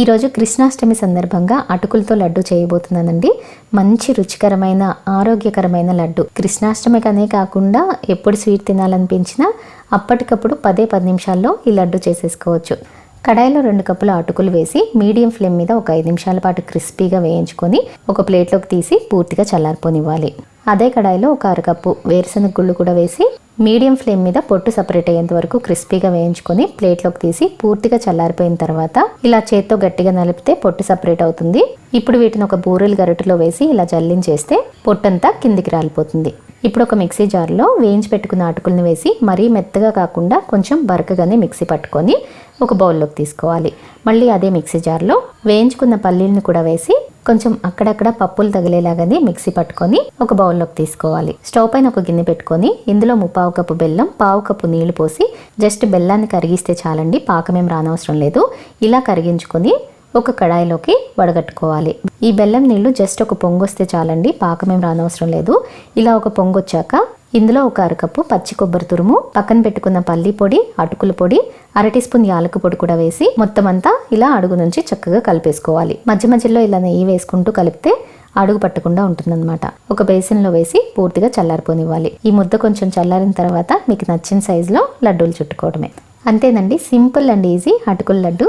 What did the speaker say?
ఈరోజు కృష్ణాష్టమి సందర్భంగా అటుకులతో లడ్డు చేయబోతున్నానండి. మంచి రుచికరమైన ఆరోగ్యకరమైన లడ్డు. కృష్ణాష్టమికనే కాకుండా ఎప్పుడు స్వీట్ తినాలనిపించినా అప్పటికప్పుడు పదే పది నిమిషాల్లో ఈ లడ్డు చేసేసుకోవచ్చు. కడాయిలో రెండు కప్పుల అటుకులు వేసి మీడియం ఫ్లేమ్ మీద ఒక ఐదు నిమిషాల పాటు క్రిస్పీగా వేయించుకొని ఒక ప్లేట్లోకి తీసి పూర్తిగా చల్లారిపోనివ్వాలి. అదే కడాయిలో ఒక అరకప్పు వేరుశనగ గుళ్ళు కూడా వేసి మీడియం ఫ్లేమ్ మీద పొట్టు సపరేట్ అయ్యేంత వరకు క్రిస్పీగా వేయించుకొని ప్లేట్లోకి తీసి పూర్తిగా చల్లారిపోయిన తర్వాత ఇలా చేత్తో గట్టిగా నలిపితే పొట్టు సపరేట్ అవుతుంది. ఇప్పుడు వీటిని ఒక బూరెలు గరిటెలో వేసి ఇలా జల్లించేస్తే పొట్టంతా కిందికి రాలిపోతుంది. ఇప్పుడు ఒక మిక్సీ జార్లో వేయించి పెట్టుకున్న అటుకులను వేసి మరీ మెత్తగా కాకుండా కొంచెం బరకగానే మిక్సీ పట్టుకొని ఒక బౌల్లోకి తీసుకోవాలి. మళ్ళీ అదే మిక్సీ జార్లో వేయించుకున్న పల్లీలను కూడా వేసి కొంచెం అక్కడక్కడ పప్పులు తగిలేలాగానే మిక్సీ పట్టుకొని ఒక బౌల్లోకి తీసుకోవాలి. స్టవ్ పైన ఒక గిన్నె పెట్టుకొని ఇందులో ముప్పావు కప్పు బెల్లం పావు కప్పు నీళ్ళు పోసి జస్ట్ బెల్లాన్ని కరిగిస్తే చాలండి పాకమేం రానవసరం లేదు. ఇలా కరిగించుకొని ఒక కడాయిలోకి వడగట్టుకోవాలి. ఈ బెల్లం నీళ్ళు జస్ట్ ఒక పొంగొస్తే చాలండి పాకమేం రానవసరం లేదు. ఇలా ఒక పొంగొచ్చాక ఇందులో ఒక అరకప్పు పచ్చి కొబ్బరి తురుము పక్కన పెట్టుకున్న పల్లి పొడి అటుకుల పొడి అర టీ స్పూన్ యాలకు పొడి కూడా వేసి మొత్తం అంతా ఇలా అడుగు నుంచి చక్కగా కలిపేసుకోవాలి. మధ్య మధ్యలో ఇలా నెయ్యి వేసుకుంటూ కలిపితే అడుగు పట్టకుండా ఉంటుందన్నమాట. ఒక బేసిన్లో వేసి పూర్తిగా చల్లారిపోనివ్వాలి. ఈ ముద్ద కొంచెం చల్లారిన తర్వాత మీకు నచ్చిన సైజులో లడ్డూలు చుట్టుకోవడమే. అంతేనండి సింపుల్ అండ్ ఈజీ అటుకుల లడ్డు